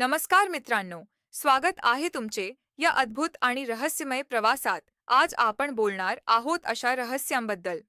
नमस्कार मित्रांनो स्वागत आहे तुमचे या अद्भुत आणि रहस्यमय प्रवासात. आज आपण बोलणार आहोत अशा रहस्यांबद्दल.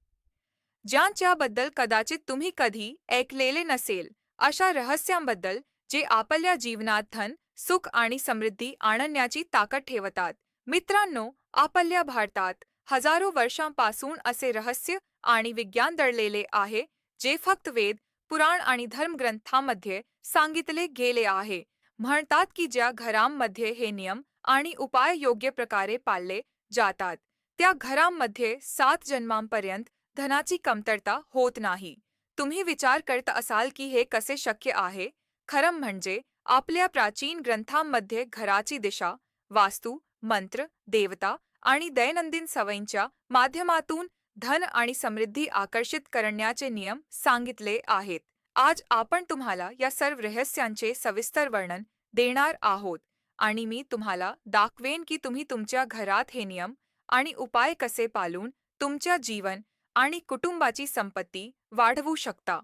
ज्यांच्याबद्दल कदाचित तुम्ही कधी ऐकलेले नसेल अशा रहस्यांबद्दल जे आपल्या जीवनात धन सुख आणि समृद्धी आणण्याची ताकद ठेवतात. मित्रांनो आपल्या भारतात हजारो वर्षांपासून असे रहस्य आणि विज्ञान दडलेले आहे जे फक्त वेद पुराण आणि धर्मग्रंथांमध्ये सांगितले गेले आहे. म्हणतात की ज्या घरांमध्ये हे नियम आणि उपाय योग्य प्रकारे पाळले जातात त्या घरांमध्ये सात जन्मांपर्यंत धनाची कमतरता होत नाही. तुम्ही विचार करत असाल की हे कसे शक्य आहे? खरं म्हणजे आपल्या प्राचीन ग्रंथांमध्ये घराची दिशा वास्तू मंत्र देवता आणि दैनंदिन सवयींच्या माध्यमातून धन आणि समृद्धी आकर्षित करण्याचे नियम सांगितले आहेत. आज आपण तुम्हाला या सर्व रहस्यांचे सविस्तर वर्णन देणार आहोत आणि मी तुम्हाला दाखवेन की तुम्ही तुमच्या घरात हे नियम आणि उपाय कसे पालून तुमच्या जीवन आणि कुटुंबाची संपत्ती वाढवू शकता.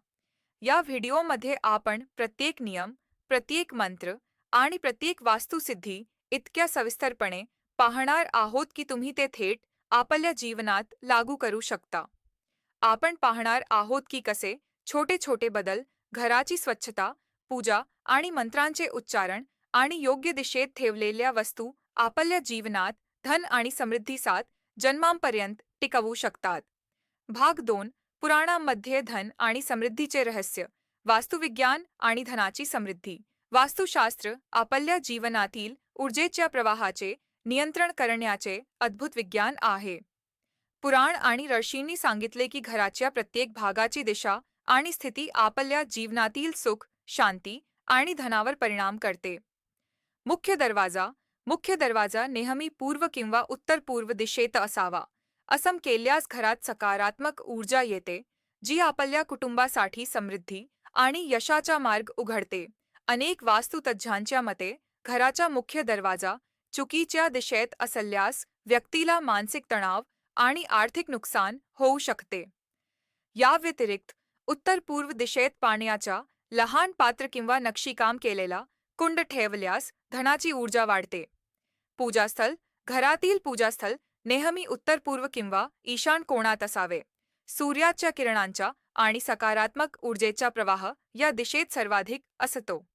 या व्हिडिओमध्ये आपण प्रत्येक नियम प्रत्येक मंत्र आणि प्रत्येक वास्तुसिद्धी इतक्या सविस्तरपणे पाहणार आहोत की तुम्ही ते थेट आपल्या जीवनात लागू करू शकता. आपण पाहणार आहोत की कसे छोटे छोटे बदल घराची स्वच्छता पूजा आणि मंत्रांचे उच्चारण आणि योग्य दिशेत ठेवलेल्या वस्तू आपल्या जीवनात धन आणि समृद्धी साथ जन्मांपर्यंत टिकवू शकतात. भाग दोन पुराणांमध्ये धन आणि समृद्धीचे रहस्य वास्तुविज्ञान आणि धनाची समृद्धी. वास्तुशास्त्र आपल्या जीवनातील ऊर्जेच्या प्रवाहाचे नियंत्रण करण्याचे अद्भुत विज्ञान आहे. पुराण आणि ऋषींनी सांगितले की घराच्या प्रत्येक भागाची दिशा आणि स्थिती आपल्या जीवनातील सुख शांती आणि धनावर परिणाम करते. मुख्य दरवाजा मुख्य दरवाजा नेहमी पूर्व किंवा उत्तर पूर्व दिशेत असावा. असम केल्यास घरात सकारात्मक ऊर्जा येते जी आपल्या कुटुंबासाठी समृद्धी आणि यशाचा मार्ग उघडते. अनेक वास्तुतज्ज्ञांच्या मते घराचा मुख्य दरवाजा चुकीच्या दिशेत असल्यास व्यक्तीला मानसिक तणाव आणि आर्थिक नुकसान होऊ शकते. या व्यतिरिक्त उत्तर पूर्व दिशेत पाण्याच्या लहान पात्र किंवा नक्षीकाम केलेला कुंड ठेवल्यास धनाची ऊर्जा वाढते. पूजास्थल घरातील पूजास्थल नेहमी उत्तर पूर्व किंवा ईशान कोणात असावे. सूर्याच्या किरणांच्या आणि सकारात्मक ऊर्जेचा प्रवाह या दिशेत सर्वाधिक असतो.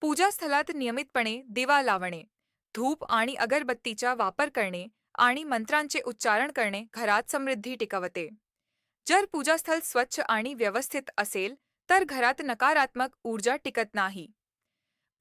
पूजास्थलात नियमितपणे दिवा लावणे धूप आणि अगरबत्तीचा वापर करणे आणि मंत्रांचे उच्चारण करणे घरात समृद्धी टिकवते. जर पूजास्थळ स्वच्छ आणि व्यवस्थित असेल तर घरात नकारात्मक ऊर्जा टिकत नाही.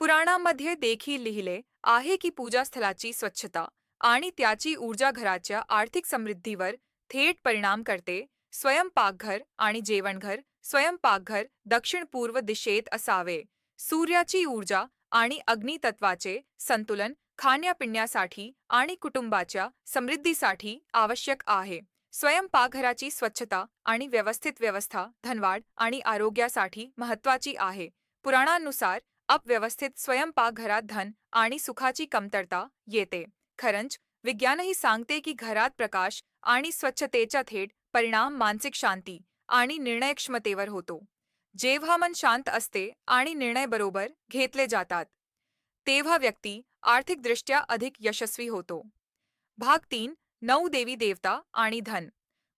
पुराणांमध्ये देखील लिहिले आहे की पूजास्थळाची स्वच्छता आणि त्याची ऊर्जा घराच्या आर्थिक समृद्धीवर थेट परिणाम करते. स्वयंपाकघर आणि जेवणघर स्वयंपाकघर दक्षिण पूर्व दिशेत असावे. सूर्याची ऊर्जा आणि अग्नितत्वाचे संतुलन खाण्यापिण्यासाठी आणि कुटुंबाच्या समृद्धीसाठी आवश्यक आहे. स्वयंपाकघराची स्वच्छता आणि व्यवस्थित व्यवस्था धनवाढ आणि आरोग्यासाठी महत्वाची आहे. पुराणांनुसार अपव्यवस्थित स्वयंपाकघरात धन आणि सुखाची कमतरता येते. खरंच विज्ञानही सांगते की घरात प्रकाश आणि स्वच्छतेचा थेट परिणाम मानसिक शांती आणि निर्णयक्षमतेवर होतो. जेव्हा मन शांत असते आणि निर्णय बरोबर घेतले जातात तेव्हा व्यक्ती आर्थिकदृष्ट्या अधिक यशस्वी होतो. भाग तीन नऊ देवी देवता आणि धन.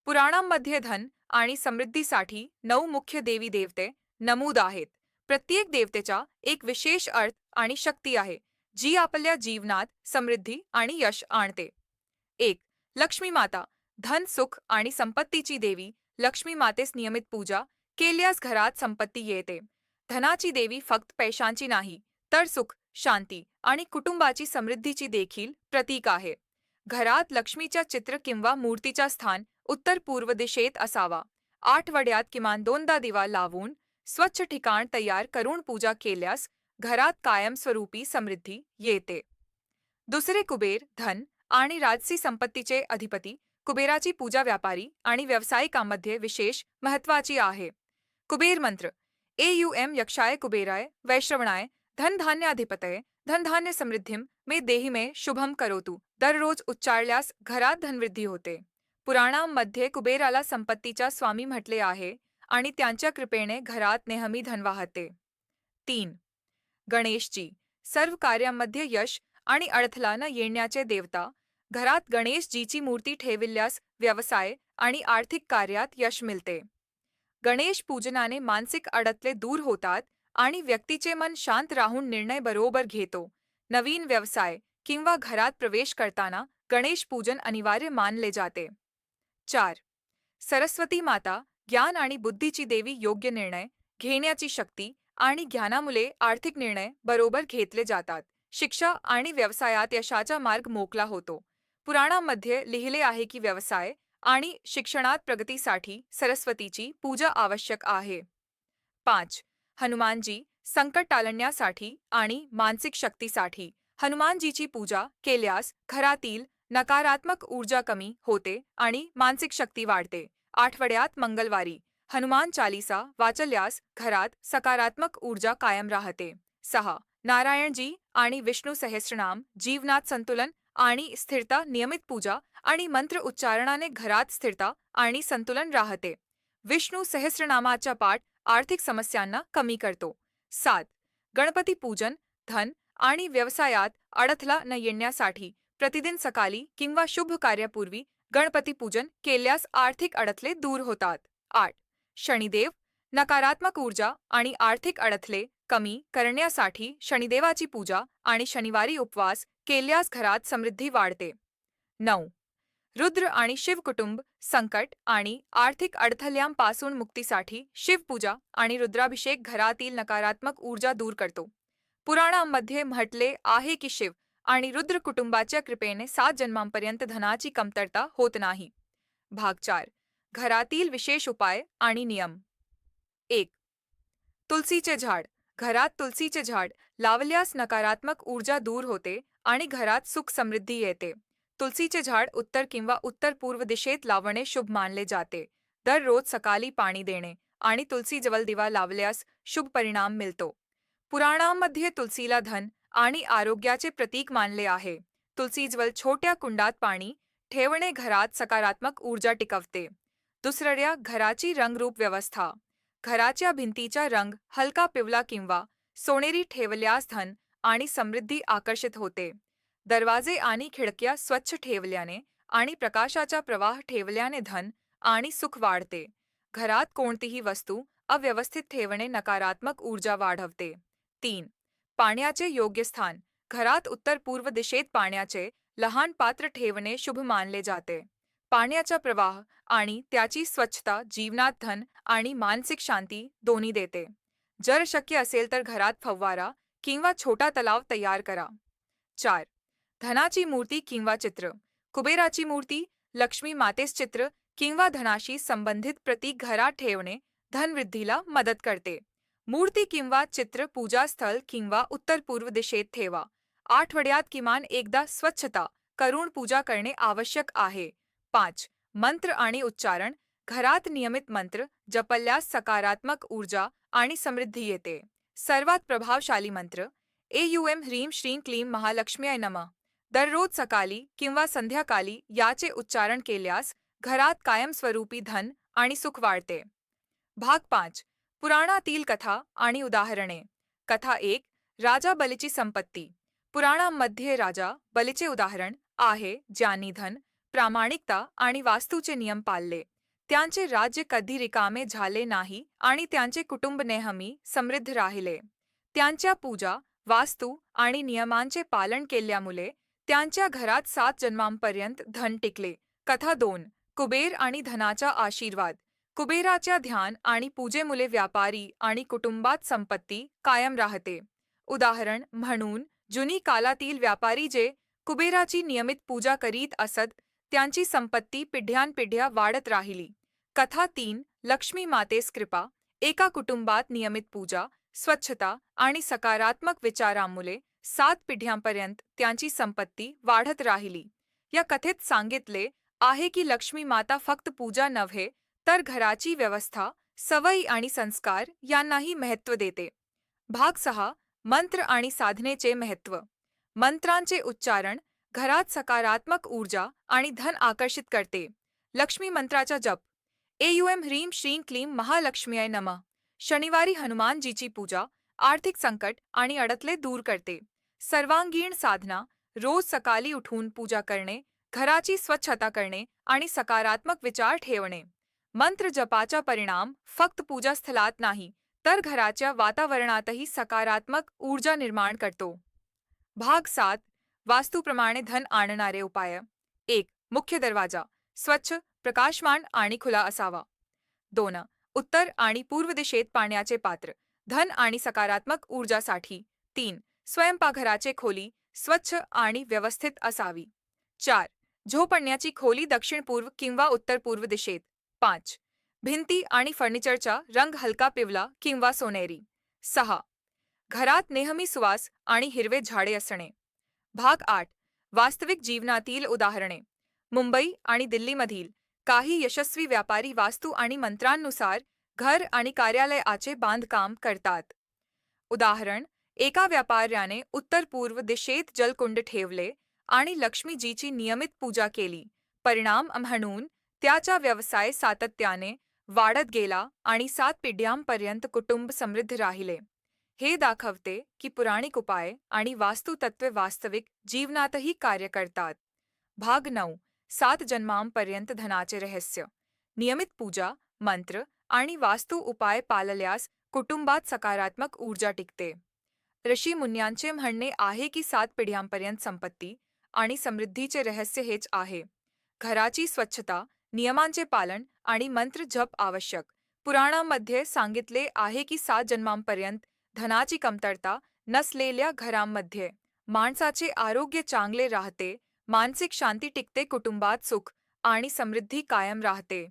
पुराणांमध्ये धन आणि समृद्धीसाठी नऊ मुख्य देवी देवते नमूद आहेत. प्रत्येक देवतेचा एक विशेष अर्थ आणि शक्ती आहे जी आपल्या जीवनात समृद्धी आणि यश आणते. एक लक्ष्मी माता. धन सुख आणि संपत्तीची देवी लक्ष्मी मातेस नियमित पूजा केल्यास घरात संपत्ती येते. धनाची देवी फक्त पैशांची नाही तर सुख शांती आणि कुटुंबाची समृद्धीची देखील प्रतीक आहे. घरात लक्ष्मीच्या चित्र किंवा मूर्तीचा स्थान उत्तर पूर्व दिशेत असावा. आठवड्यात किमान दोनदा दिवा लावून स्वच्छ ठिकाण तयार करून पूजा केल्यास घरात कायमस्वरूपी समृद्धी येते. दुसरे कुबेर धन आणि राजसी संपत्तीचे अधिपती कुबेराची पूजा व्यापारी आणि व्यावसायिकांमध्ये विशेष महत्वाची आहे. कुबेर मंत्र ए यू एम यक्षाय कुबेराय वैश्रवणाय धन धान्याधिपतये धन समृद्धिम मे देही मे शुभम करोतु। दररोज उच्चारल्यास घरात धनवृद्धी होते. पुराणांमध्ये कुबेराला संपत्तीचा स्वामी म्हटले आहे आणि त्यांच्या कृपेने घरात नेहमी धन वाहते. तीन गणेशजी. सर्व कार्यांमध्ये यश आणि अडथळा न येण्याचे देवता घरात गणेशजीची मूर्ती ठेविल्यास व्यवसाय आणि आर्थिक कार्यात यश मिळते. गणेश पूजनाने मानसिक अडतले दूर होतात आणि व्यक्तीचे मन शांत राहून निर्णय बरोबर घेतो. नवीन व्यवसाय किंवा घरात प्रवेश करताना गणेश पूजन अनिवार्य मानले जाते. चार. सरस्वती माता ज्ञान आणि बुद्धीची देवी योग्य निर्णय घेण्याची शक्ती आणि ज्ञानामुळे आर्थिक निर्णय बरोबर घेतले जातात. शिक्षा आणि व्यवसायात यशाचा मार्ग मोकला होतो. पुराणामध्ये लिहिले आहे की व्यवसाय आणि शिक्षणात प्रगतीसाठी सरस्वतीची पूजा आवश्यक आहे. पाच. हनुमानजी संकट टाळण्यासाठी आणि मानसिक शक्तीसाठी हनुमानजीची पूजा केल्यास घरातील नकारात्मक ऊर्जा कमी होते आणि मानसिक शक्ती वाढते. आठवड्यात मंगळवारी हनुमान चालिसा वाचल्यास घरात सकारात्मक ऊर्जा कायम राहते. सहा. नारायणजी आणि विष्णू सहस्रनाम जीवनात संतुलन आणि स्थिरता नियमित पूजा आणि मंत्र उच्चारणाने घरात स्थिरता आणि संतुलन राहते. विष्णू सहस्रनामाचा पाठ आर्थिक समस्यांना कमी करतो. सात गणपती पूजन धन आणि व्यवसायात अडथळा न येण्यासाठी प्रतिदिन सकाळी किंवा शुभ कार्यापूर्वी गणपती पूजन केल्यास आर्थिक अडथळे दूर होतात. आठ शनिदेव नकारात्मक ऊर्जा आणि आर्थिक अडथळे कमी करण्यासाठी शनिदेवाची पूजा आणि शनिवारी उपवास केल्यास घरात समृद्धी वाढते. नऊ रुद्र आणि शिव कुटुंब, संकट आणि आर्थिक अडथळ्यांपासून मुक्तीसाठी शिवपूजा आणि रुद्राभिषेक घरातील नकारात्मक ऊर्जा दूर करतो. पुराणांमध्ये म्हटले आहे की शिव आणि रुद्र कुटुंबाच्या कृपेने सात जन्मांपर्यंत धनाची कमतरता होत नाही. भाग चार. घरातील विशेष उपाय आणि नियम. एक. तुलसीचे झाड. घरात तुलसीचे झाड लावल्यास नकारात्मक ऊर्जा दूर होते आणि घरात सुख समृद्धी येते. तुलसीचे झाड उत्तर किंवा उत्तर पूर्व दिशेत लावणे शुभ मानले जाते. दररोज सकाळी पाणी देणे आणि तुलसीजवळ दिवा लावल्यास शुभ परिणाम मिळतो. पुराणांमध्ये तुलसीला धन आणि आरोग्याचे प्रतीक मानले आहे. तुलसीजवळ छोट्या कुंडात पाणी ठेवणे घरात सकारात्मक ऊर्जा टिकवते. दुसऱ्या घराची रंगरूप व्यवस्था. घराच्या भिंतीचा रंग हलका पिवला किंवा सोनेरी ठेवल्यास धन आणि समृद्धी आकर्षित होते. दरवाजे आणि खिडक्या स्वच्छ ठेवल्याने आणि प्रकाशाचा प्रवाह ठेवल्याने धन आणि सुख वाढते. घरात कोणतीही वस्तू अव्यवस्थित ठेवणे नकारात्मक ऊर्जा वाढवते. तीन पाण्याचे योग्य स्थान. घरात उत्तर पूर्व दिशेत पाण्याचे लहान पात्र ठेवणे शुभ मानले जाते. पाण्याचा प्रवाह आणि त्याची स्वच्छता जीवनात धन आणि मानसिक शांती दोन्ही देते. जर शक्य असेल तर घरात फव्वारा किंवा छोटा तलाव तयार करा. चार धनाची मूर्ती किंवा चित्र. कुबेराची मूर्ती लक्ष्मी मातेस चित्र किंवा धनाशी संबंधित प्रतीक घरात ठेवणे धनवृद्धीला मदत करते. मूर्ती किंवा चित्र पूजास्थळ किंवा उत्तर पूर्व दिशेत ठेवा. आठवड्यात किमान एकदा स्वच्छता करून पूजा करणे आवश्यक आहे. पाच. मंत्र आणि उच्चारण. घरात नियमित मंत्र जपल्यास सकारात्मक ऊर्जा आणि समृद्धी येते. सर्वात प्रभावशाली मंत्र. ए यू एम ह्रीम श्रीं क्लीं महालक्ष्मीय नम. दररोज सकाळी किंवा संध्याकाळी याचे उच्चारण केल्यास घरात कायमस्वरूपी धन आणि सुख वाढते. भाग पाच पुराणातील कथा आणि उदाहरणे. कथा एक राजा बलीची संपत्ती. पुराणामध्ये राजा बलीचे उदाहरण आहे ज्यांनी धन प्रामाणिकता आणि वास्तूचे नियम पाळले. त्यांचे राज्य कधी रिकामे झाले नाही आणि त्यांचे कुटुंब नेहमी समृद्ध राहिले. त्यांच्या पूजा वास्तू आणि नियमांचे पालन केल्यामुळे त्यांच्या घरात सात जन्मांपर्यंत धन टिकले. कथा दोन कुबेर आणि धनाचा आशीर्वाद. कुबेराच्या ध्यान आणि पूजेमुळे व्यापारी आणि कुटुंबात संपत्ती कायम राहते. उदाहरण म्हणून जुनी कालातील व्यापारी जे कुबेराची नियमित पूजा करीत असत त्यांची संपत्ती पिढ्यानपिढ्या वाढत राहिली. कथा तीन लक्ष्मी मातेस कृपा. एका कुटुंबात नियमित पूजा स्वच्छता आणि सकारात्मक विचारांमुळे सात पिढ्यांपर्यंत त्यांची संपत्ती वाढत राहिली. या कथेत सांगितले आहे की लक्ष्मी माता फक्त पूजा नव्हे तर घराची व्यवस्था सवयी आणि संस्कार यांनाही महत्त्व देते. भाग सहा मंत्र आणि साधनेचे महत्त्व. मंत्रांचे उच्चारण घरात सकारात्मक ऊर्जा आणि धन आकर्षित करते. लक्ष्मी मंत्राचा जप. ए ह्रीम श्रीं क्लीम महालक्ष्मीय नम. शनिवारी हनुमानजीची पूजा आर्थिक संकट आणि अडतले दूर करते. सर्वांगीण साधना रोज सकाळी उठून पूजा करणे घराची स्वच्छता करणे आणि सकारात्मक विचार ठेवणे. मंत्र जपाचा परिणाम फक्त पूजास्थलात नाही तर घराच्या वातावरणातही सकारात्मक ऊर्जा निर्माण करतो. भाग सात वास्तूप्रमाणे धन आणणारे उपाय. एक मुख्य दरवाजा स्वच्छ प्रकाशमान आणि खुला असावा. दोन उत्तर आणि पूर्व दिशेत पाण्याचे पात्र धन आणि सकारात्मक ऊर्जासाठी. तीन स्वयंपाकघराचे खोली स्वच्छ आणि व्यवस्थित असावी. चार झोपण्याची खोली दक्षिण पूर्व किंवा उत्तर पूर्व दिशेत. पाच भिंती आणि फर्निचरचा रंग हलका पिवला किंवा सोनेरी. सहा घरात नेहमी सुवास आणि हिरवे झाडे असणे. भाग आठ वास्तविक जीवनातील उदाहरणे. मुंबई आणि दिल्लीमधील काही यशस्वी व्यापारी वास्तू आणि मंत्रांनुसार घर आणि कार्यालयाचे बांधकाम करतात. उदाहरण एका व्यापाऱ्याने उत्तर पूर्व दिशेत जलकुंड ठेवले आणि लक्ष्मीजीची नियमित पूजा केली. परिणाम म्हणून त्याचा व्यवसाय सातत्याने वाढत गेला आणि सात पिढ्यांपर्यंत कुटुंब समृद्ध राहिले. हे दाखवते की पुराणिक उपाय आणि वास्तुतत्वे वास्तविक जीवनातही कार्य करतात. भाग नऊ. सात जन्मांपर्यंत धनाचे रहस्य. नियमित पूजा मंत्र आणि वास्तू उपाय पाळल्यास कुटुंबात सकारात्मक ऊर्जा टिकते. ऋषी मुन्यांचे म्हणणे आहे की सात पिढ्यांपर्यंत संपत्ती आणि समृद्धीचे रहस्य हेच आहे. घराची स्वच्छता नियमांचे पालन आणि मंत्र जप आवश्यक. पुराणांमध्ये सांगितले आहे की सात जन्मांपर्यंत धनाची कमतरता नसलेल्या घरांमध्ये माणसाचे आरोग्य चांगले राहते मानसिक शांती टिकते कुटुंबात सुख आणि समृद्धी कायम राहते.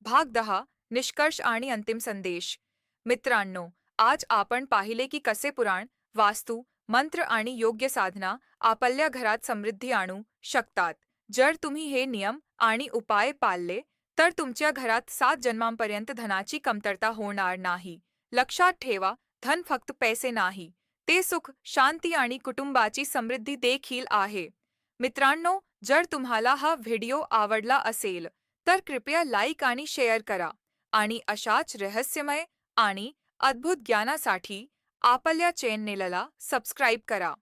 भाग दहा निष्कर्ष आणि अंतिम संदेश. मित्रांनो आज आपण पाहिले की कसे पुराण वास्तू मंत्र आणि योग्य साधना आपल्या घरात समृद्धी आणू शकतात. जर तुम्ही हे नियम आणि उपाय पाळले तर तुमच्या घरात सात जन्मांपर्यंत धनाची कमतरता होणार नाही. लक्षात ठेवा धन फक्त पैसे नाही. ते सुख शांती आणि कुटुंबाची समृद्धी देखील आहे. मित्रांनो जर तुम्हाला हा व्हिडिओ आवडला असेल तर कृपया लाईक आणि शेअर करा. आणि अशाच रहस्यमय आणि अद्भुत ज्ञानासाठी आपल्या चॅनेलला सबस्क्राईब करा.